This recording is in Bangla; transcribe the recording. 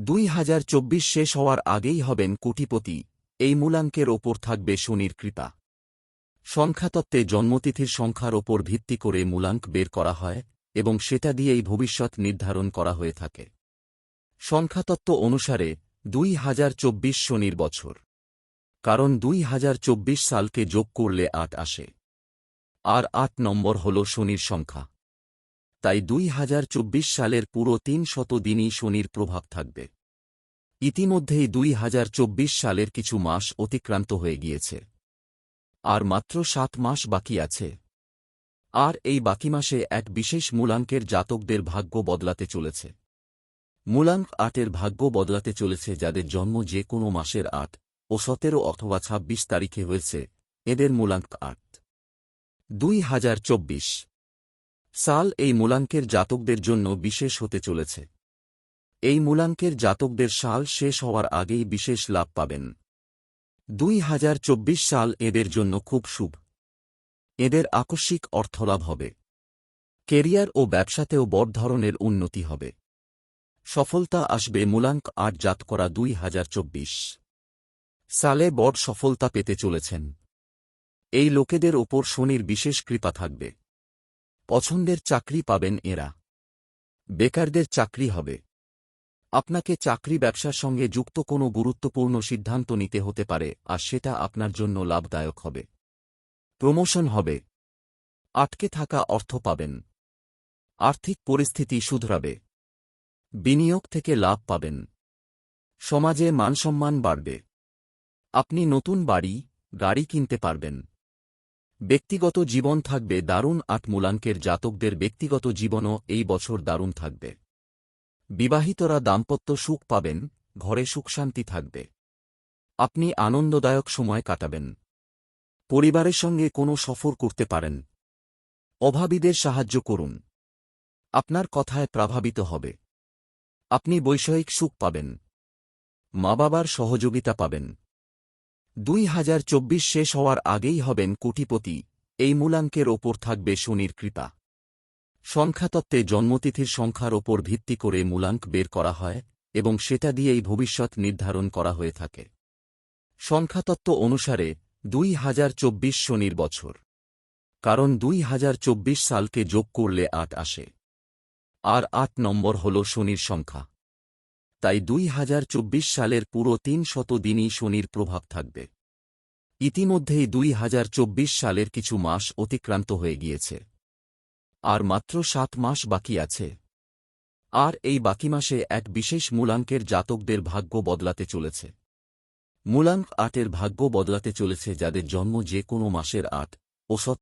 দুই হাজার চব্বিশ শেষ হওয়ার আগেই হবেন কোটিপতি। এই মূলাঙ্কের ওপর থাকবে শনির কৃপা। সংখ্যাতত্ত্বে জন্মতিথির সংখ্যার ওপর ভিত্তি করে মূলাঙ্ক বের করা হয় এবং সেটা দিয়েই ভবিষ্যৎ নির্ধারণ করা হয়ে থাকে। সংখ্যাতত্ত্ব অনুসারে দুই হাজার চব্বিশ শনির বছর। কারণ দুই হাজার চব্বিশ সালকে যোগ করলে আট আসে। আর আট নম্বর হল শনির সংখ্যা। তাই দুই হাজার চব্বিশ সালের পুরো তিন শত দিনই শনির প্রভাব থাকবে। ইতিমধ্যেই দুই হাজার চব্বিশ সালের কিছু মাস অতিক্রান্ত হয়ে গিয়েছে। আর মাত্র সাত মাস বাকি আছে। আর এই বাকি মাসে এক বিশেষ মূলাঙ্কের জাতকদের ভাগ্য বদলাতে চলেছে। মূলাঙ্ক আটের ভাগ্য বদলাতে চলেছে যাদের জন্ম যে কোনো মাসের আট ও সতেরো অথবা ছাব্বিশ তারিখে হয়েছে। এদের মূলাঙ্ক আট। দুই হাজার চব্বিশ সাল এই মূলাঙ্কের জাতকদের জন্য বিশেষ হতে চলেছে। এই মূলাঙ্কের জাতকদের সাল শেষ হওয়ার আগেই বিশেষ লাভ পাবেন। দুই হাজার চব্বিশ সাল এদের জন্য খুব শুভ। এদের আকস্মিক অর্থলাভ হবে। কেরিয়ার ও ব্যবসাতেও বড় ধরনের উন্নতি হবে। সফলতা আসবে মূলাঙ্ক আট জাত করা দুই হাজার চব্বিশ। সালে বড় সফলতা পেতে চলেছেন। এই লোকেদের ওপর শনির বিশেষ কৃপা থাকবে। পছন্দের চাকরি পাবেন এরা। বেকারদের চাকরি হবে। আপনাকে চাকরি ব্যবসার সঙ্গে যুক্ত কোনো গুরুত্বপূর্ণ সিদ্ধান্ত নিতে হতে পারে, আর সেটা আপনার জন্য লাভদায়ক হবে। প্রমোশন হবে। আটকে থাকা অর্থ পাবেন। আর্থিক পরিস্থিতি শুধরাবে। বিনিয়োগ থেকে লাভ পাবেন। সমাজে মানসম্মান বাড়বে। আপনি নতুন বাড়ি, গাড়ি কিনতে পারবেন। ব্যক্তিগত জীবন থাকবে দারুণ আট মূলাঙ্কের জাতকদের ব্যক্তিগত জীবনও এই বছর দারুণ থাকবে। বিবাহিতরা দাম্পত্য সুখ পাবেন, ঘরে সুখশান্তি থাকবে। আপনি আনন্দদায়ক সময় কাটাবেন। পরিবারের সঙ্গে কোনো সফর করতে পারেন। অভাবীদের সাহায্য করুন। আপনার কথায় প্রভাবিত হবে। আপনি বৈষয়িক সুখ পাবেন। মা বাবার সহযোগিতা পাবেন। দুই হাজার চব্বিশ শেষ হওয়ার আগেই হবেন কোটিপতি। এই মূলাঙ্কের ওপর থাকবে শনির কৃপা। সংখ্যাতত্ত্বে জন্মতিথির সংখ্যার ওপর ভিত্তি করে মূলাঙ্ক বের করা হয় এবং সেটা দিয়েই ভবিষ্যৎ নির্ধারণ করা হয়ে থাকে। সংখ্যাতত্ত্ব অনুসারে দুই হাজার চব্বিশ শনির বছর। কারণ দুই হাজার চব্বিশ সালকে যোগ করলে আট আসে। আর আট নম্বর হল শনির সংখ্যা। তাই দুই হাজার চব্বিশ সালের পুরো তিন শত দিনই শনির প্রভাব থাকবে। ইতিমধ্যেই দুই হাজার চব্বিশ সালের কিছু মাস অতিক্রান্ত হয়ে গিয়েছে। আর মাত্র সাত মাস বাকি আছে। আর এই বাকি মাসে এক বিশেষ মূলাঙ্কের জাতকদের ভাগ্য বদলাতে চলেছে। মূলাঙ্ক আটের ভাগ্য বদলাতে চলেছে যাদের জন্ম যে কোনো মাসের আট ও